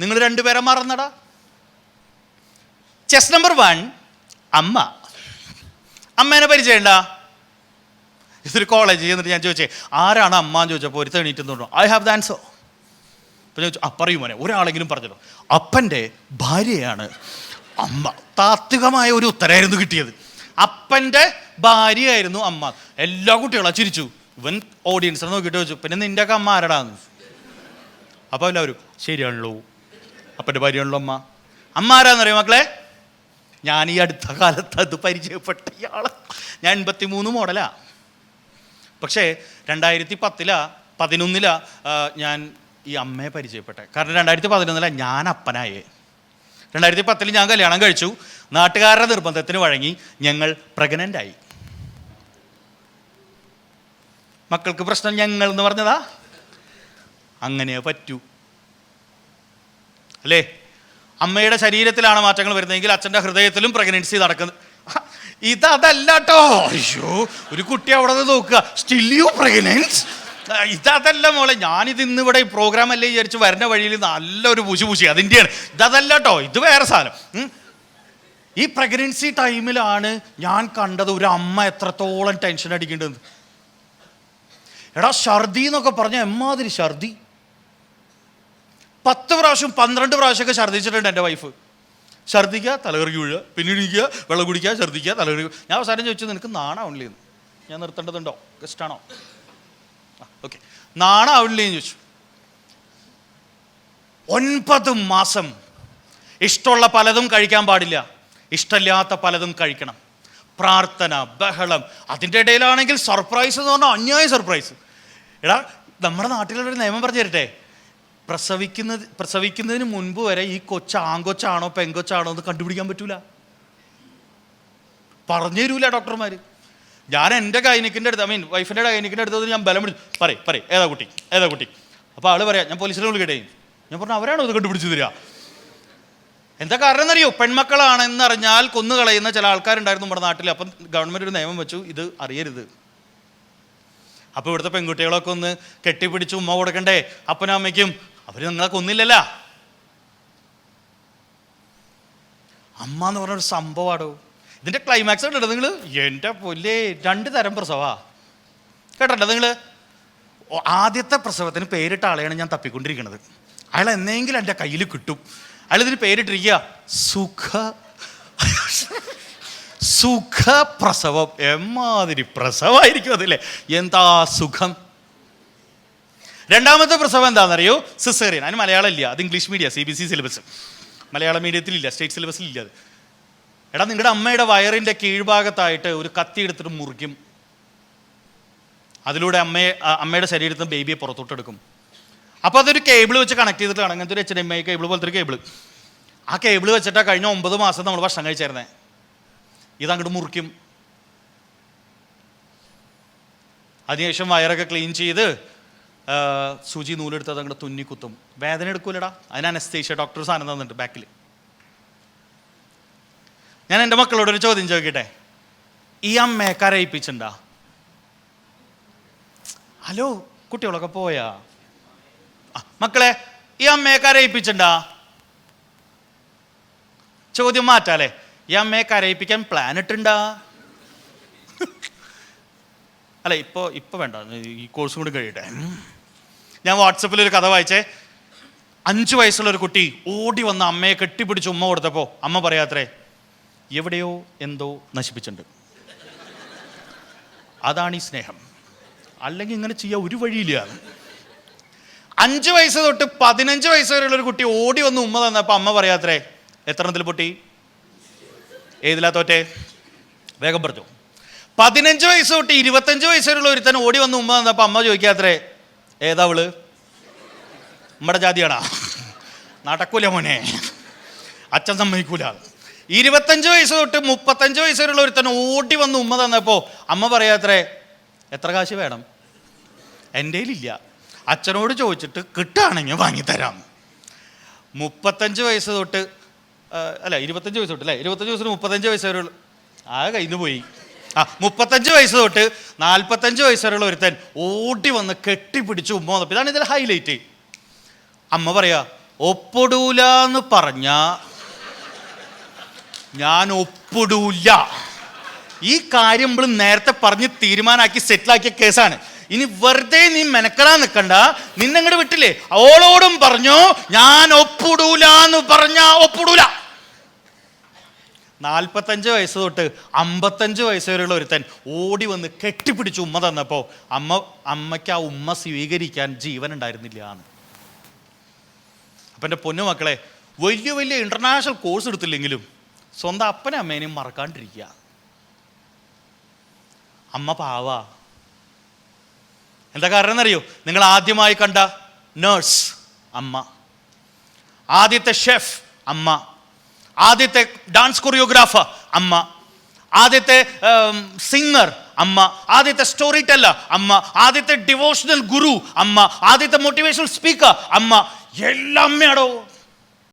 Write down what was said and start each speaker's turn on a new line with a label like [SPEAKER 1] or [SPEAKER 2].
[SPEAKER 1] നിങ്ങൾ രണ്ടുപേരെ മറന്നടാ. Chess number one അമ്മ. അമ്മേനെ പരിചയമുണ്ട? ഇതൊരു കോളേജ് എന്നിട്ട് ഞാൻ ചോദിച്ചേ ആരാണ് അമ്മ? എന്ന് ചോദിച്ചപ്പോൾ ഒരു തെണീറ്റുന്നുണ്ടോ ഐ ഹാവ് ദ ആൻസർ അപ്പം ചോദിച്ചു പറയൂ മോനെ. ഒരാളെങ്കിലും പറഞ്ഞല്ലോ. അപ്പന്റെ ഭാര്യയാണ് അമ്മ. താത്വികമായ ഒരു ഉത്തരമായിരുന്നു കിട്ടിയത്. അപ്പന്റെ ഭാര്യയായിരുന്നു അമ്മ. എല്ലാ കുട്ടികളും ചിരിച്ചു. ഇവൻ ഓഡിയൻസിനെ നോക്കിയിട്ട് ചോദിച്ചു പിന്നെ നിന്റെ ഒക്കെ അമ്മ ആരടാന്ന്? അപ്പോൾ എല്ലാവരും ശരിയാണല്ലോ. അപ്പന്റെ ഭാര്യയാണല്ലോ അമ്മ. അമ്മ ആരാന്നറിയോ മക്കളെ? ഞാൻ ഈ അടുത്ത കാലത്ത് അത് പരിചയപ്പെട്ട ഇയാൾ. ഞാൻ എൺപത്തി മൂന്ന് മോഡലാ. പക്ഷേ രണ്ടായിരത്തി പത്തിലാ പതിനൊന്നിലാ ഞാൻ ഈ അമ്മയെ പരിചയപ്പെട്ടെ. കാരണം രണ്ടായിരത്തി പതിനൊന്നിലാ ഞാൻ അപ്പനായേ. രണ്ടായിരത്തി പത്തിൽ ഞാൻ കല്യാണം കഴിച്ചു. നാട്ടുകാരുടെ നിർബന്ധത്തിന് വഴങ്ങി ഞങ്ങൾ പ്രഗ്നന്റായി മക്കൾക്ക് പ്രശ്നം ഞങ്ങൾ എന്ന് പറഞ്ഞതാ? അങ്ങനെ പറ്റൂ. അല്ലേ? അമ്മയുടെ ശരീരത്തിലാണ് മാറ്റങ്ങൾ വരുന്നതെങ്കിൽ അച്ഛന്റെ ഹൃദയത്തിലും പ്രഗ്നൻസി നടക്കുന്നത് ഇതല്ല കേട്ടോ അയ്യോ ഒരു കുട്ടി അവിടെ നിന്ന് നോക്കുക. സ്റ്റിൽ യു പ്രഗ്നൻസ് ഇതല്ല മോളെ ഞാനിത് ഇന്ന് ഇവിടെ ഈ പ്രോഗ്രാം അല്ലേ വിചാരിച്ച് വരുന്ന വഴിയിൽ നല്ലൊരു പൂശി പൂശി. അതിന്റെയാണ് ഇതല്ല കേട്ടോ ഇത് വേറെ സാധനം. ഈ പ്രഗ്നൻസി ടൈമിലാണ് ഞാൻ കണ്ടത് ഒരു അമ്മ എത്രത്തോളം ടെൻഷൻ അടിക്കേണ്ടത് എടാ ഛർദി എന്നൊക്കെ പറഞ്ഞ എമ്മാതിരി ഛർദി. പത്ത് പ്രാവശ്യം പന്ത്രണ്ട് പ്രാവശ്യമൊക്കെ ഛർദ്ദിച്ചിട്ടുണ്ട് എന്റെ വൈഫ് ഛർദ്ദിക്കുക തലകറി വീഴുക പിന്നീട് ഇരിക്കുക വെള്ളം കുടിക്കുക ഛർദ്ദിക്കുക തലകറി ഞാൻ അവസാനം ചോദിച്ചു നിനക്ക് നാണാവണില്ലേ എന്ന്. ഞാൻ നിർത്തേണ്ടതുണ്ടോ? ഗസ്റ്റാണോ ഓക്കെ നാണാവണില്ലേ എന്ന് ചോദിച്ചു. ഒൻപത് മാസം. ഇഷ്ടമുള്ള പലതും കഴിക്കാൻ പാടില്ല. ഇഷ്ടമില്ലാത്ത പലതും കഴിക്കണം. പ്രാർത്ഥന ബഹളം. അതിന്റെ ഇടയിലാണെങ്കിൽ സർപ്രൈസ് എന്ന് പറഞ്ഞാൽ അന്യായ സർപ്രൈസ് എടാ നമ്മുടെ നാട്ടിലൊരു നിയമം പറഞ്ഞു തരട്ടെ പ്രസവിക്കുന്നത് പ്രസവിക്കുന്നതിന് മുൻപ് വരെ ഈ കൊച്ച ആങ്കൊച്ചാണോ പെങ്കൊച്ചാണോ എന്ന് കണ്ടുപിടിക്കാൻ പറ്റൂല. പറഞ്ഞു തരൂല ഡോക്ടർമാർ ഞാൻ എന്റെ ഗൈനിക്കിന്റെ അടുത്ത് ഐ മീൻ വൈഫിന്റെ ഗൈനിക്കിന്റെ അടുത്ത് ഞാൻ ബലം പിടിച്ചു പറയും പറയും ഏതാ കുട്ടി ഏതാ കുട്ടി. അപ്പോൾ ആൾ പറയാം ഞാൻ പോലീസിനെ വിളിക്കട്ടെ ഞാൻ പറഞ്ഞു അവരാണോ ഇത് കണ്ടുപിടിച്ച് തരിക? എന്താ കാരണം എന്നറിയോ? പെൺമക്കളാണെന്നറിഞ്ഞാൽ കൊന്നു കളയുന്ന ചില ആൾക്കാരുണ്ടായിരുന്നു നമ്മുടെ നാട്ടിൽ അപ്പം ഗവൺമെന്റ് ഒരു നിയമം വെച്ചു ഇത് അറിയരുത്. അപ്പോൾ ഇവിടുത്തെ പെൺകുട്ടികളൊക്കെ ഒന്ന് കെട്ടിപ്പിടിച്ച് ഉമ്മ കൊടുക്കണ്ടേ? അപ്പനും അമ്മയ്ക്കും അവർ നിങ്ങളെ കൊന്നില്ലല്ല. അമ്മ എന്ന് പറഞ്ഞൊരു സംഭവമാടോ ഇതിന്റെ ക്ലൈമാക്സ് കണ്ടോ നിങ്ങൾ എന്റെ പുല്ലേ രണ്ട് തരം പ്രസവാ. കേട്ടോ നിങ്ങൾ ആദ്യത്തെ പ്രസവത്തിന് പേരിട്ട ആളെയാണ് ഞാൻ തപ്പിക്കൊണ്ടിരിക്കുന്നത്. അയാൾ എന്നെങ്കിലും എന്റെ കയ്യിൽ കിട്ടും. അയാൾ ഇതിന് പേരിട്ടിരിക്കുക. സുഖ സുഖപ്രസവം. എമ്മാതിരി പ്രസവമായിരിക്കും അതില്ലേ എന്താ സുഖം? രണ്ടാമത്തെ പ്രസവം എന്താണെന്നറിയോ? സിസേറിയൻ അതിന് മലയാളം ഇല്ല അത് English media C B C syllabus Malayalam മീഡിയത്തിലില്ല state സിലബസിൽ ഇല്ല അത്. എടാ നിങ്ങളുടെ അമ്മയുടെ വയറിന്റെ കീഴ്ഭാഗത്തായിട്ട് ഒരു കത്തി എടുത്തിട്ട് മുറിക്കും. അതിലൂടെ അമ്മയെ അമ്മയുടെ ശരീരത്തിൽ ബേബിയെ പുറത്തോട്ടെടുക്കും. അപ്പോൾ അതൊരു കേബിൾ വെച്ച് കണക്ട് ചെയ്തിട്ടാണ്. അങ്ങനത്തെ ഒരു H D M I cable പോലത്തെ ഒരു കേബിൾ ആ കേബിൾ വെച്ചിട്ടാണ് കഴിഞ്ഞ ഒമ്പത് മാസം നമ്മൾ ഭക്ഷണം കഴിച്ചായിരുന്നേ ഇത് അങ്ങോട്ട് മുറിക്കും. അതിനുശേഷം വയറൊക്കെ ക്ലീൻ ചെയ്ത് സൂചി നൂലെടുത്ത് അത് അങ്ങോട്ട് തുന്നി കുത്തും വേദന എടുക്കൂലടാ. അതിന് അനസ്തേഷ്യ ഡോക്ടർ സാധനം തന്നിട്ട് ബാക്കിൽ ഞാൻ എന്റെ മക്കളോടൊരു ചോദ്യം ചോദിക്കട്ടെ? ഈ അമ്മയെ കരയിപ്പിച്ചിട്ടുണ്ടാ ഹലോ കുട്ടികളൊക്കെ പോയാ? മക്കളെ ഈ അമ്മയെ കരയിപ്പിച്ചിട്ടുണ്ടാ ചോദ്യം മാറ്റാലേ. ഈ അമ്മയെ കരയിപ്പിക്കാൻ പ്ലാൻ ഇട്ടുണ്ടാ? അല്ല ഇപ്പോൾ ഇപ്പോൾ വേണ്ട. ഈ കോഴ്സും കൂടി കഴിയട്ടെ. ഞാൻ വാട്സപ്പിൽ ഒരു കഥ വായിച്ചേ. അഞ്ച് വയസ്സുള്ള ഒരു കുട്ടി ഓടി വന്ന അമ്മയെ കെട്ടിപ്പിടിച്ച് ഉമ്മ കൊടുത്തപ്പോൾ അമ്മ പറയാത്രേ എവിടെയോ എന്തോ നശിപ്പിച്ചിട്ടുണ്ട്. അതാണ് ഈ സ്നേഹം. അല്ലെങ്കിൽ ഇങ്ങനെ ചെയ്യാൻ ഒരു വഴിയില്ല. അഞ്ച് വയസ്സ് തൊട്ട് പതിനഞ്ച് വയസ്സ് വരെയുള്ള ഒരു കുട്ടി ഓടി വന്ന് ഉമ്മ തന്നപ്പോൾ അമ്മ പറയാത്രേ എത്രണത്തിൽ പൊട്ടി? ഏതിലാ തോറ്റേ വേഗം പറഞ്ഞു. പതിനഞ്ച് വയസ്സ് തൊട്ട് ഇരുപത്തഞ്ച് വയസ്സ് വരെയുള്ള ഒരുത്തൻ ഓടി വന്ന് ഉമ്മ തന്നപ്പോൾ അമ്മ ചോദിക്കാത്രേ ഏതാ അവൾ? നമ്മുടെ ജാതിയാടാ. നടക്കൂല മോനെ. അച്ഛൻ സമ്മതിക്കൂല. ഇരുപത്തഞ്ച് വയസ്സ് തൊട്ട് മുപ്പത്തഞ്ച് വയസ്സ് വരെയുള്ള ഒരുത്തൻ ഓടി വന്ന് ഉമ്മ തന്നപ്പോൾ അമ്മ പറയാത്രേ എത്ര കാശ് വേണം? എന്റെ കയ്യിലില്ല. അച്ഛനോട് ചോദിച്ചിട്ട് കിട്ടുകയാണെങ്കിൽ വാങ്ങിത്തരാം. മുപ്പത്തഞ്ച് വയസ്സ് തൊട്ട് അല്ല ഇരുപത്തഞ്ച് വയസ്സ് തൊട്ട് അല്ലേ? ഇരുപത്തഞ്ച് വയസ്സിന് മുപ്പത്തഞ്ച് വയസ്സ് വരെ ആ കയ്യിൽ നിന്ന് പോയി. ആ മുപ്പത്തഞ്ച് വയസ്സ് തൊട്ട് നാൽപ്പത്തഞ്ച് വയസ്സുള്ള ഒരുത്തൻ ഓടി വന്ന് കെട്ടിപ്പിടിച്ച് ഉമ്മ വന്നപ്പോൾ ഇതാണ് ഇതിൽ ഹൈലൈറ്റ് അമ്മ പറയാ ഒപ്പിടൂല എന്ന് പറഞ്ഞ ഞാൻ ഒപ്പിടൂല. ഈ കാര്യം നമ്മൾ നേരത്തെ പറഞ്ഞ് തീരുമാനാക്കി സെറ്റിലാക്കിയ കേസാണ്. ഇനി വെറുതെ നീ മെനക്കെടാൻ നിൽക്കണ്ട നിന്നങ്ങോട്ട് വിട്ടില്ലേ? അവളോടും പറഞ്ഞു ഞാൻ ഒപ്പിടൂല എന്ന് പറഞ്ഞ ഒപ്പിടൂല. നാൽപ്പത്തഞ്ച് വയസ്സ് തൊട്ട് അമ്പത്തഞ്ച് വയസ്സ് വരെയുള്ള ഒരുത്തൻ ഓടി വന്ന് കെട്ടിപ്പിടിച്ച് ഉമ്മ തന്നപ്പോൾ അമ്മ അമ്മയ്ക്ക് ആ ഉമ്മ സ്വീകരിക്കാൻ ജീവൻ ഉണ്ടായിരുന്നില്ല എന്ന്. അപ്പം എന്റെ പൊന്നു മക്കളെ വലിയ വലിയ ഇന്റർനാഷണൽ കോഴ്സ് എടുത്തില്ലെങ്കിലും സ്വന്തം അപ്പനെ അമ്മേനെയും മറക്കാണ്ടിരിക്കുക. അമ്മ പാവ. എന്താ കാരണം എന്നറിയോ? നിങ്ങൾ ആദ്യമായി കണ്ട നേഴ്സ് അമ്മ. ആദ്യത്തെ ഷെഫ് അമ്മ. ആദ്യത്തെ ഡാൻസ് കൊറിയോഗ്രാഫർ അമ്മ. ആദ്യത്തെ സിംഗർ അമ്മ. ആദ്യത്തെ സ്റ്റോറി ടെല്ലർ അമ്മ. ആദ്യത്തെ ഡിവോഷണൽ ഗുരു അമ്മ. ആദ്യത്തെ മോട്ടിവേഷണൽ സ്പീക്കർ അമ്മ. എല്ലാം അമ്മയാടോ.